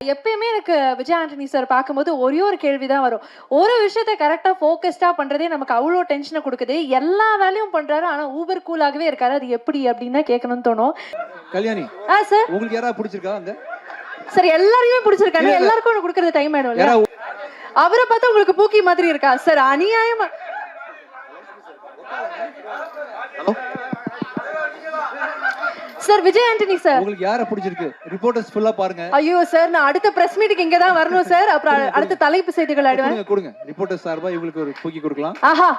எப்பயுமே எனக்கு விஜய் ஆண்டனி சார் பார்க்கும்போது ஒரே ஒரு கேள்வி தான் வரும். ஒரு விஷயத்த கரெக்டாக ஃபோக்கஸ்டாக பண்ணுறதே நமக்கு அவ்வளோ டென்ஷனை கொடுக்குது. எல்லா வேலையும் பண்ணுறாரு ஆனால் ஊபர் கூலாகவே இருக்காரு. அது எப்படி அப்படின்னு கேட்கணும்னு தோணும். கல்யாணி ஆ சார் உங்களுக்கு யாராவது பிடிச்சிருக்கா அங்க சார் எல்லாரையுமே பிடிச்சிருக்காரு. எல்லாருக்கும் ஒன்று கொடுக்கறது டைம் ஆயிடும்ல. யாராவது அவரை பார்த்தா உங்களுக்கு பூக்கி மாதிரி இருக்கா? சார் அநியாயமா சார் விஜய் ஆண்டனி சார் உங்களுக்கு யாரை பிடிச்சிருக்கு? ரிப்போர்ட்டர்ஸ் ஃபுல்லா பாருங்க. ஐயோ சார் நான் அடுத்த பிரஸ் மீட்டுக்கு இங்க தான் வரணும் சார் அப்புறம் அடுத்த தலைப்பு செய்திகள் ஆடுவேன். கொடுங்க. ரிப்போர்ட்டர்ஸ் சார்பா இவங்களுக்கு ஒரு தூக்கி கொடுக்கலாம். ஆஹா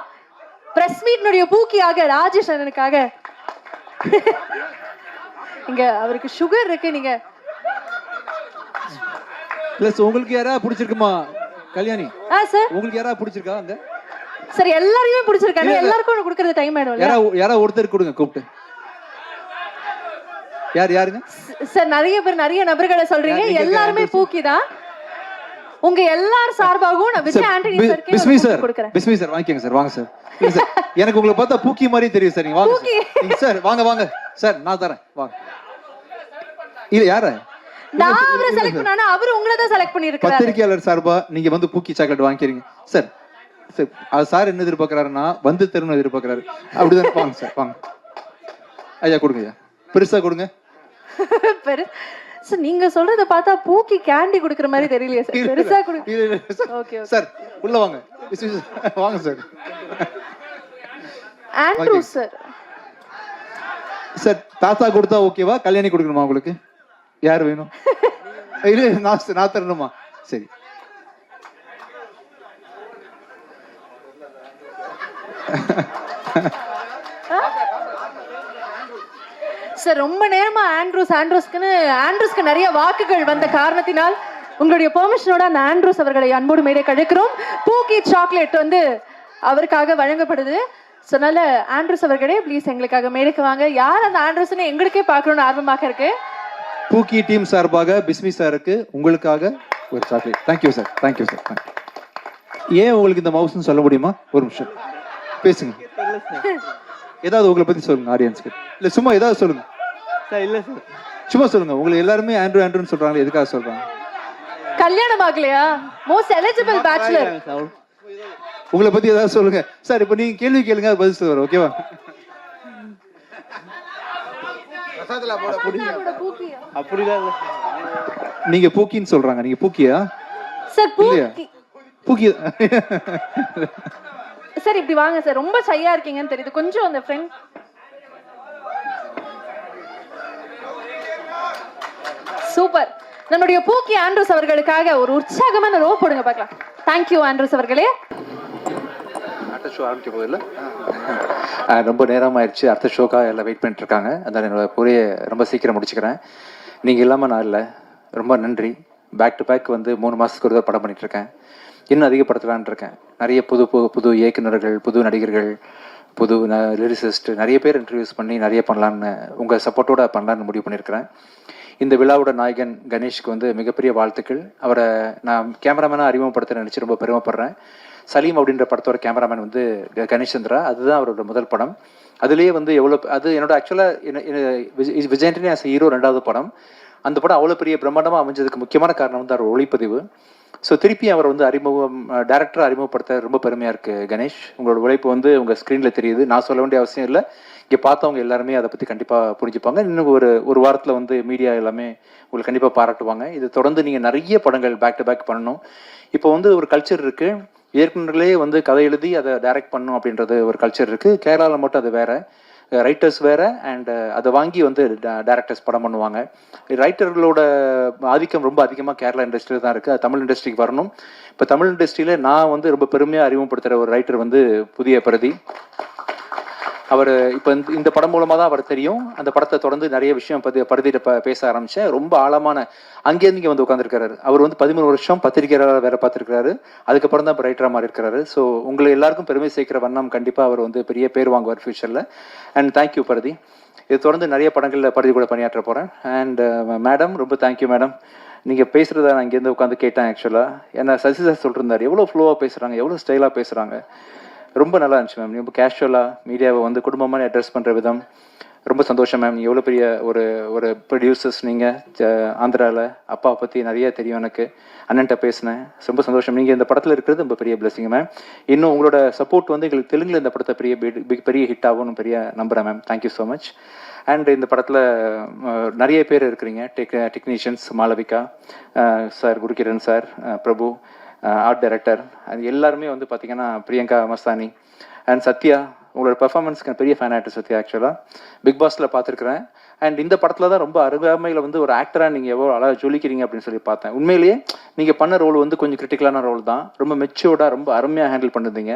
பிரஸ் மீட்னுடைய பூக்கியாக ராஜேஷ் அண்ணனுக்காக. இங்க அவருக்கு சுகர் இருக்கு நீங்க. பிளஸ் உங்களுக்கு யாராவது பிடிச்சிருக்குமா? கல்யாணி. ஆ சார் உங்களுக்கு யாராவது பிடிச்சிருக்கா அங்க? சார் எல்லாரையுமே இல்ல. எல்லாருக்கும் கொடுக்கறது டைம் ஆயிடும்ல. யாராவது யாராவது ஒருத்தர் கொடுங்க கூப்பிட்டு. யார் யாருங்க? சார் நிறைய பேர் நிறைய நபர்களை சொல்றீங்க. எல்லாருமே பூக்கி தான் உங்க எல்லார் சார்பாகவும் நான் விஜய் ஆண்டனி சார்க்கே பிஸ்மி சார் பிஸ்மி சார் வாங்கிக்கோங்க சார் வாங்க சார். சார் எனக்கு உங்களை பார்த்தா பூக்கி மாதிரி தெரியும் சார் நீங்க வாங்க. சார். சார் வாங்க வாங்க. சார் நான் தரேன் வாங்க. இல்ல யார? நான் அவரை செலக்ட் பண்ணானா அவர் உங்களை தான் செலக்ட் பண்ணிருக்காரு பத்திரிகையாளர் சார்பா நீங்க வந்து பூக்கி சாக்லேட் வாங்கிக்கிறீங்க. சார் சார் சார் என்ன எதிர்பார்க்கறாருன்னா வந்து தரணும் எதிர்பார்க்கறாரு. அப்படிதான் வாங்க சார் வாங்க. ஐயா கொடுங்க ஐயா. பெருசா கொடுங்க. பெரு சார் நீங்க சொல்றத பார்த்தா பூக்கி கேண்டி குடுக்குற மாதிரி தெரியலையே சார். பெருசா குடு இல்ல, இல்ல, சார். ஓகே சார் உள்ள வாங்க. வாங்க சார் ஆண்ட்ரூ சார் சார் தாத்தா கொடுத்தா ஓகேவா? கல்யாணி கொடுக்கணுமா உங்களுக்கு? யார் வேணும்? இல்ல நான் நான் தரணுமா? சரி. சார் ரொம்ப நேரமா ஆண்ட்ரூஸ் ஆண்ட்ரூஸ்க்குன்னு ஆண்ட்ரூஸ்க்கு நிறைய வாக்குகள் வந்த காரணத்தினால் உங்களுடைய பெர்மிஷனோட அந்த ஆண்ட்ரூஸ் அவர்களை அன்போடு மேடை கழிக்கிறோம். பூக்கி சாக்லேட் வந்து அவருக்காக வழங்கப்படுது. ஸோ அதனால ஆண்ட்ரூஸ் அவர்களே ப்ளீஸ் எங்களுக்காக மேடைக்கு வாங்க. யார் அந்த ஆண்ட்ரூஸ்னு எங்களுக்கே பார்க்கணும்னு ஆர்வமாக இருக்கு? பூக்கி டீம் சார்பாக பிஸ்மி சாருக்கு உங்களுக்காக ஒரு chocolate thank you sir thank you sir thank you ஏன் உங்களுக்கு இந்த மவுஸ்னு சொல்ல முடியுமா? ஒரு நிமிஷம். பேசுங்க. ஏதாவது உங்களை பத்தி சொல்லுங்க ஆடியன்ஸ்க்கு இல்ல சும்மா ஏதாவது சொல்லுங்க. சார் இல்லை சார். சும்மா சொல்லுங்க உங்களை எல்லாருமே ஆண்ட்ரூ ஆண்ட்ரூன்னு சொல்றாங்களே எதுக்காக சொல்றாங்க? கல்யாணம் ஆகலையா? மோஸ்ட் எலிஜிபிள் பேச்சுலர் உங்களை பத்தி ஏதாவது சொல்லுங்க. சார் இப்போ நீங்க கேள்வி கேளுங்க அது பதில் சொல்லுவார் ஓகேவா நீங்க பூக்கின்னு சொல்றாங்க நீங்க பூக்கியா? சார்? பூக்கி. பூக்கி. சார் இப்படி வாங்க சார் ரொம்ப சையா இருக்கீங்கன்னு தெரியுது. கொஞ்சம் அந்த ஃப்ரெண்ட் சூப்பர். நம்முடைய பூக்கி ஆண்ட்ரூஸ் அவர்களுக்காக ஒரு உற்சாகமான ரோ போடுங்க பார்க்கலாம். தேங்க்யூ ஆண்ட்ரூஸ் அவர்களே. அடுத்த ஷோ ஆரம்பிக்க போதில்ல ரொம்ப நேரம் ஆயிடுச்சு. அடுத்த ஷோக்காக எல்லாம் வெயிட் பண்ணிட்டு இருக்காங்க அதான் என்னோட புரிய ரொம்ப சீக்கிரம் முடிச்சுக்கிறேன். நீங்கள் இல்லாமல் நான் இல்லை. ரொம்ப நன்றி. பேக் டு பேக் வந்து மூணு மாதத்துக்கு ஒரு தடவை படம் பண்ணிட்டு இருக்கேன் இன்னும் அதிகப்படுத்தலான்னு இருக்கேன். நிறைய புது புது புது இயக்குநர்கள் புது நடிகர்கள் புது லிரிசிஸ்ட் நிறைய பேர் இன்ட்ரடியூஸ் பண்ணி நிறைய பண்ணலான்னு உங்கள் சப்போர்ட்டோட பண்ணலான்னு முடிவு பண்ணியிருக்கிறேன். இந்த விழாவோட நாயகன் கணேஷ்க்கு வந்து மிகப்பெரிய வாழ்த்துக்கள். அவரை நான் கேமராமேனாக அறிமுகப்படுத்த நினச்சி ரொம்ப பெருமைப்படுறேன். சலீம் அப்படின்ற படத்தோட கேமராமேன் வந்து கணேஷ் சந்திரா அதுதான் அவரோட முதல் படம். அதுலேயே வந்து எவ்வளோ அது என்னோட ஆக்சுவலாக விஜயண்டனி ஆஸ் ஹீரோ ரெண்டாவது படம். அந்த படம் அவ்வளோ பெரிய பிரம்மாண்டமாக அமைஞ்சதுக்கு முக்கியமான காரணம் வந்து அவர் ஒளிப்பதிவு. ஸோ திருப்பி அவர் வந்து அறிமுகம் டேரக்டராக அறிமுகப்படுத்த ரொம்ப பெருமையாக இருக்குது கணேஷ். உங்களோட உழைப்பு வந்து உங்கள் ஸ்க்ரீனில் தெரியுது. நான் சொல்ல வேண்டிய அவசியம் இல்லை. இங்கே பார்த்தவங்க எல்லாருமே அதை பற்றி கண்டிப்பாக புரிஞ்சுப்பாங்க. இன்னும் ஒரு ஒரு வாரத்தில் வந்து மீடியா எல்லாமே உங்களுக்கு கண்டிப்பாக பாராட்டுவாங்க. இது தொடர்ந்து நீங்கள் நிறைய படங்கள் பேக் டு பேக் பண்ணணும். இப்போ வந்து ஒரு கல்ச்சர் இருக்குது இயக்குனர்களே வந்து கதை எழுதி அதை டைரக்ட் பண்ணணும் அப்படின்றது ஒரு கல்ச்சர் இருக்குது கேரளாவில் மட்டும் அது வேறு. ரைட்டர்ஸ் வேறு அண்ட் அதை வாங்கி வந்து டேரக்டர்ஸ் படம் பண்ணுவாங்க. ரைட்டர்களோட ஆதிக்கம் ரொம்ப அதிகமாக கேரளா இண்டஸ்ட்ரியில் தான் இருக்குது அது தமிழ் இண்டஸ்ட்ரிக்கு வரணும். இப்போ தமிழ் இண்டஸ்ட்ரியில் நான் வந்து ரொம்ப பெருமையாக அறிமுகப்படுத்துகிற ஒரு ரைட்டர் வந்து புதிய பிரதி. அவர் இப்போ இந்த இந்த படம் மூலமாக தான் அவர் தெரியும். அந்த படத்தை தொடர்ந்து நிறைய விஷயம் பதி பருதியிட பேச ஆரம்பித்தேன் ரொம்ப ஆழமான அங்கேருந்து இங்கே வந்து உட்காந்துருக்காரு அவர் வந்து பதிமூணு வருஷம் பத்திரிகையாளர் வேற பார்த்துருக்காரு அதுக்கப்புறம் தான் இப்போ ரைட்டராக மாறி இருக்கிறாரு ஸோ உங்களை எல்லாருக்கும் பெருமை சேர்க்கிற வண்ணம் கண்டிப்பாக அவர் வந்து பெரிய பேர் வாங்குவார் ஃபியூச்சரில் அண்ட் தேங்க்யூ பரதி. இது தொடர்ந்து நிறைய படங்களில் பரதி கூட பணியாற்ற போகிறேன் அண்ட் மேடம் ரொம்ப தேங்க்யூ மேடம் நீங்கள் பேசுகிறத நான் இங்கேருந்து உட்காந்து கேட்டேன் ஆக்சுவலாக ஏன்னா சசி சார் சொல்லிருந்தார் எவ்வளோ ஃப்ளோவாக பேசுகிறாங்க எவ்வளோ ஸ்டைலாக பேசுகிறாங்க ரொம்ப நல்லா இருந்துச்சு மேம் ரொம்ப கேஷுவலாக மீடியாவை வந்து குடும்பமாக அட்ரஸ் பண்ணுற விதம். ரொம்ப சந்தோஷம் மேம் எவ்வளோ பெரிய ஒரு ஒரு ப்ரொடியூசர்ஸ் நீங்கள் ஆந்திராவில் அப்பா பற்றி நிறைய தெரியும் எனக்கு. அண்ணன்ட்ட பேசினேன். ரொம்ப சந்தோஷம். நீங்கள் இந்த படத்தில் இருக்கிறது ரொம்ப பெரிய பிளஸிங் மேம் இன்னும் உங்களோட சப்போர்ட் வந்து எங்களுக்கு தெலுங்கில் இந்த படத்தை பெரிய பெரிய ஹிட் ஆகும்னு பெரிய நம்புகிறேன் ma'am thank you so much and இந்த படத்தில் நிறைய பேர் இருக்கிறீங்க. Tech technicians Malavika sir Gurukiran sir Prabhu art director அது எல்லாருமே வந்து பார்த்தீங்கன்னா பிரியங்கா மஸ்தானி அண்ட் சத்யா உங்களோட பெர்ஃபார்மன்ஸ்க்கு பெரிய ஃபேன் ஆக்டர் சத்யா ஆக்சுவலாக பிக் பாஸில் பார்த்துருக்குறேன் அண்ட் இந்த படத்தில் தான் ரொம்ப அருகாமையில் வந்து ஒரு ஆக்டராக நீங்கள் எவ்வளோ அழகாக ஜொலிக்கிறீங்க அப்படின்னு சொல்லி பார்த்தேன். உண்மையிலேயே நீங்கள் பண்ண ரோல் வந்து கொஞ்சம் கிரிட்டிக்கலான ரோல் தான். ரொம்ப மெச்சூர்டாக ரொம்ப அருமையாக ஹேண்டில் பண்ணுறீங்க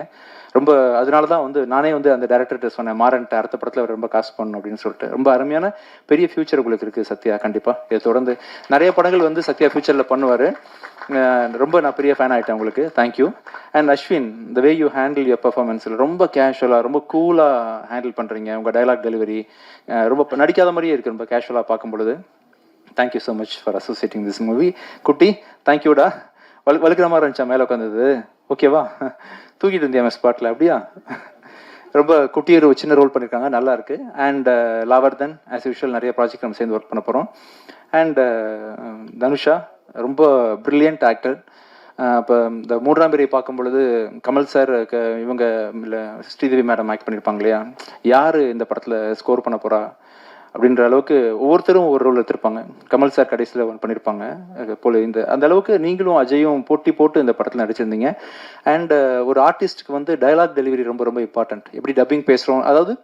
ரொம்ப அதனால தான் வந்து நானே வந்து அந்த டேரக்டர்கிட்ட சொன்னேன் மாறன்ட்ட அடுத்த படத்தில் அவர் ரொம்ப காசு பண்ணணும் அப்படின்னு சொல்லிட்டு. ரொம்ப அருமையான பெரிய ஃபியூச்சர் உங்களுக்கு இருக்குது சத்யா கண்டிப்பாக இதை தொடர்ந்து நிறைய படங்கள் வந்து சத்யா ஃபியூச்சரில் பண்ணுவார். ரொம்ப நான் பெரிய ஃபேன் ஆகிட்டேன் உங்களுக்கு. Thank you and Ashwin the way you handle your பர்ஃபார்மன்ஸில் ரொம்ப கேஷுவலாக ரொம்ப கூலாக ஹேண்டில் பண்ணுறீங்க உங்கள் டைலாக் டெலிவரி ரொம்ப நடிக்காத மாதிரியே இருக்குது ரொம்ப கேஷுவலாக பார்க்கும் பொழுது thank you so much for associating this movie குட்டி தேங்க்யூடா வலு வலுக்கிற மாதிரி இருந்துச்சா மேலே உட்காந்தது ஓகேவா தூக்கிட்டு இருந்தியா ஸ்பாட்டில் அப்படியா? ரொம்ப குட்டி ஒரு சின்ன ரோல் பண்ணியிருக்காங்க நல்லா இருக்கு. அண்ட் லாவர்தன் ஆஸ் யூஷுவல் நிறைய ப்ராஜெக்ட் நம்ம சேர்ந்து ஒர்க் பண்ண போகிறோம் அண்ட் தனுஷா ரொம்ப ப்ரில்லியன்ட் ஆக்டர் இப்போ இந்த மூன்றாம் பிரிவை பார்க்கும் பொழுது கமல் சார் இவங்க இல்லை ஸ்ரீதேவி மேடம் ஆக்ட் பண்ணியிருப்பாங்க இல்லையா? யார் இந்த படத்தில் ஸ்கோர் பண்ண போகிறா அப்படின்ற அளவுக்கு ஒவ்வொருத்தரும் ஒரு ரோல் எடுத்திருப்பாங்க. கமல் சார் கடைசியில் பண்ணியிருப்பாங்க அது போல இந்த அந்த அளவுக்கு நீங்களும் அஜயும் போட்டி போட்டு இந்த படத்தில் நடிச்சிருந்தீங்க. அண்ட் ஒரு ஆர்டிஸ்ட்டுக்கு வந்து டயலாக் டெலிவரி ரொம்ப ரொம்ப இம்பார்ட்டன்ட் எப்படி டப்பிங் பேசுகிறோம் அதாவது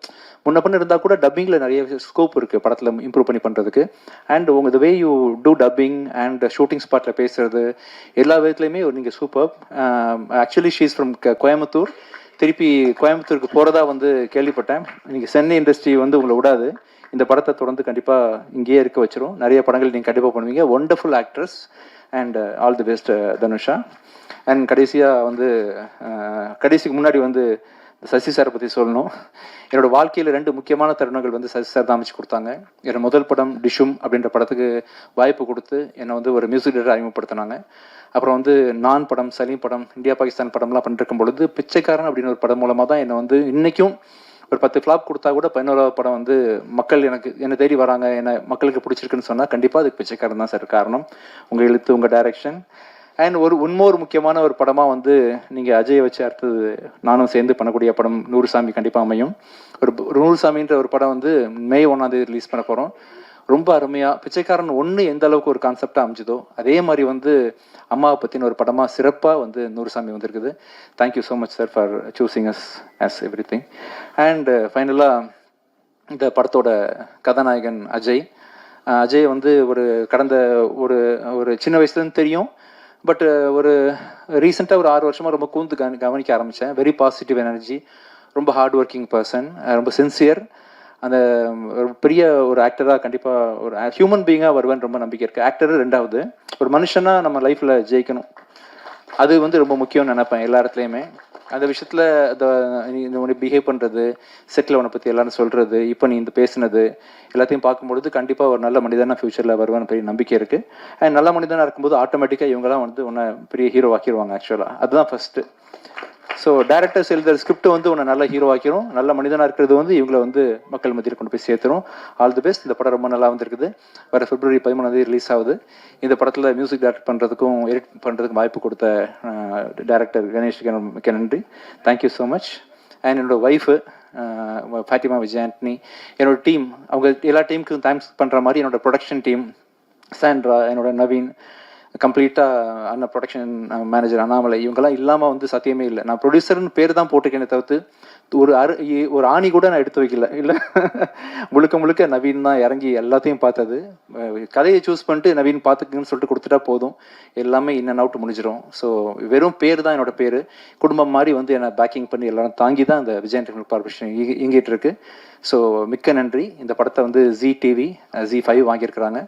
முன்ன பண்ண இருந்தால் கூட டப்பிங்கில் நிறைய ஸ்கோப் இருக்குது படத்தில் இம்ப்ரூவ் பண்ணி பண்ணுறதுக்கு அண்ட் உங்கள் the way you do dubbing and shooting ஸ்பாட்டில் பேசுறது எல்லா விதத்துலையுமே நீங்கள் super actually she's from Coimbatore திருப்பி கோயம்புத்தூருக்கு போகிறதா வந்து கேள்விப்பட்டேன். நீங்கள் சென்னை இண்டஸ்ட்ரி வந்து உங்களை விடாது. இந்த படத்தை தொடர்ந்து கண்டிப்பாக இங்கேயே இருக்க வச்சிரும். நிறைய படங்கள் நீங்கள் கண்டிப்பாக பண்ணுவீங்க. Wonderful actress and all the best Dhanusha and கடைசியாக வந்து uh, கடைசிக்கு முன்னாடி வந்து சசி சாரை பற்றி சொல்லணும். என்னோட வாழ்க்கையில் ரெண்டு முக்கியமான தருணங்கள் வந்து சசி சார் தான் அமைச்சு கொடுத்தாங்க. என்னோட முதல் படம் டிஷும் அப்படின்ற படத்துக்கு வாய்ப்பு கொடுத்து என்னை வந்து ஒரு மியூசிக் டேரக்டர் அறிமுகப்படுத்தினாங்க. அப்புறம் வந்து நான் படம் சலீம் படம் இந்தியா பாகிஸ்தான் படம்லாம் பண்ணிட்டு இருக்கும் பொழுது பிச்சைக்காரன் அப்படின்னு ஒரு படம் மூலமாக தான் என்னை வந்து இன்றைக்கும் ஒரு பத்து ஃப்ளாப் கொடுத்தா கூட பதினோராவது படம் வந்து மக்கள் எனக்கு என்னை தேடி வராங்க என்ன மக்களுக்கு பிடிச்சிருக்குன்னு சொன்னால் கண்டிப்பாக அதுக்கு பிச்சைக்காரன் தான் சார் காரணம். உங்கள் எழுத்து உங்கள் டைரக்ஷன் அண்ட் ஒரு இன்னொரு முக்கியமான ஒரு படமாக வந்து நீங்கள் அஜயை வச்சு அடுத்தது நானும் சேர்ந்து பண்ணக்கூடிய படம் நூறு சாமி கண்டிப்பாக அமையும். ஒரு ஒரு நூறு சாமின்ற ஒரு படம் வந்து மே ஒன்றாம் தேதி ரிலீஸ் பண்ண போகிறோம் ரொம்ப அருமையாக பிச்சைக்காரன் ஒன்று எந்த அளவுக்கு ஒரு கான்செப்டாக அமைஞ்சதோ அதே மாதிரி வந்து அம்மாவை பற்றின ஒரு படமாக சிறப்பாக வந்து நூறுசாமி வந்திருக்குது. Thank you so much sir for choosing us as everything and ஃபைனலாக இந்த படத்தோட கதாநாயகன் அஜய். அஜய் வந்து ஒரு கடந்த ஒரு ஒரு சின்ன வயசுலேருந்து தெரியும். பட் uh, ஒரு ரீசெண்டாக ஒரு ஆறு வருஷமாக ரொம்ப கூந்து கவனிக்க ஆரம்பித்தேன் வெரி பாசிட்டிவ் எனர்ஜி ரொம்ப ஹார்ட் ஒர்க்கிங் பர்சன் ரொம்ப சின்சியர் அந்த ஒரு பெரிய ஒரு ஆக்டராக கண்டிப்பாக ஒரு ஹியூமன் பீயிங்காக வருவேன்னு ரொம்ப நம்பிக்கை இருக்குது ஆக்டர் ரெண்டாவது ஒரு மனுஷனாக நம்ம லைஃப்பில் ஜெயிக்கணும். அது வந்து ரொம்ப முக்கியம்னு நினைப்பேன் எல்லா இடத்துலையுமே. அந்த விஷயத்தில் இந்த உன்னை பிஹேவ் பண்ணுறது செட்டில் உன்னை பற்றி எல்லாரும் சொல்கிறது இப்போ நீ இந்த பேசுனது எல்லாத்தையும் பார்க்கும்பொழுது கண்டிப்பாக ஒரு நல்ல மனிதனாக ஃப்யூச்சரில் வருவான்னு பெரிய நம்பிக்கை இருக்குது அண்ட் நல்ல மனிதனாக இருக்கும்போது ஆட்டோமேட்டிக்காக இவங்கெல்லாம் வந்து உன்னை பெரிய ஹீரோ ஆக்கிடுவாங்க ஆக்சுவலாக அதுதான் ஃபஸ்ட்டு ஸோ டேரக்டர்ஸ் எழுதுற ஸ்கிரிப்ட் வந்து உன்னை நல்ல ஹீரோ ஆக்கிரும். நல்ல மனிதனாக இருக்கிறது வந்து இவங்களை வந்து மக்கள் மத்தியில் கொண்டு போய் சேர்த்துரும். ஆல் தி பெஸ்ட் இந்த படம் ரொம்ப நல்லா வந்திருக்குது. வர பிப்ரவரி பதிமூணாந்தேதி ரிலீஸ் ஆகுது. இந்த படத்தில் மியூசிக் டேரக்ட் பண்ணுறதுக்கும் எடிட் பண்ணுறதுக்கும் வாய்ப்பு கொடுத்த டேரக்டர் கணேஷ் மிக்க நன்றி. Thank you so much and என்னோட ஒய்ஃபு ஃபாத்திமா விஜய் ஆண்டனி என்னோட டீம் அவங்க எல்லா டீமுக்கும் தேங்க்ஸ் பண்ணுற மாதிரி என்னோடய ப்ரொடக்ஷன் டீம் சாண்ட்ரா என்னோட நவீன் கம்ப்ளீட்டாக அண்ணா ப்ரொடக்ஷன் மேனேஜர் அண்ணாமலை இவங்கெல்லாம் இல்லாமல் வந்து சத்தியமே இல்லை. நான் ப்ரொடியூசர்னு பேர் தான் போட்டிருக்கேனே தவிர்த்து ஒரு அரு இ- ஒரு ஆணி கூட நான் எடுத்து வைக்கல. இல்லை. முழுக்க முழுக்க நவீன் தான் இறங்கி எல்லாத்தையும் பார்த்தது. கதையை சூஸ் பண்ணிட்டு நவீன் பார்த்துக்குங்கன்னு சொல்லிட்டு கொடுத்துட்டா போதும். எல்லாமே இன் அண்ட் அவுட் முடிஞ்சிடும் ஸோ வெறும் பேர் தான் என்னோட பேர். குடும்பம் மாதிரி வந்து என்னை பேக்கிங் பண்ணி எல்லாரும் தாங்கி தான் இந்த விஜய் டெக்னிக் கார்பரேஷன் இயங்கிட்டு இருக்கு. ஸோ மிக்க நன்றி. இந்த படத்தை வந்து ஜி டிவி ஜி ஃபைவ் வாங்கியிருக்கிறாங்க.